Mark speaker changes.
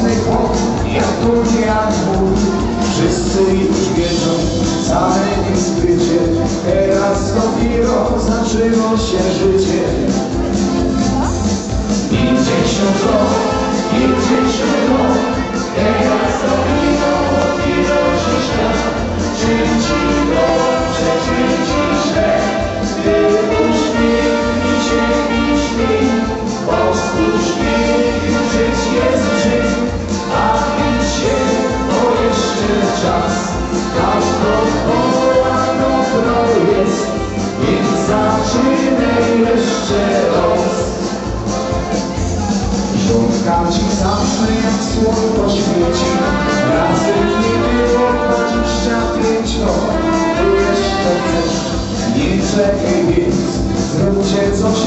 Speaker 1: mocny chłop, jak tu jak. Wszyscy już wiedzą, całe ich skrycie, teraz dopiero zaczęło się życie. Idzie się to, idzie się to, teraz dopiero Ziomka ci zawsze jak słonko świeci Razem nie było 25 lat. Tu jeszcze chcesz, nie czekaj więc Zróbcie coś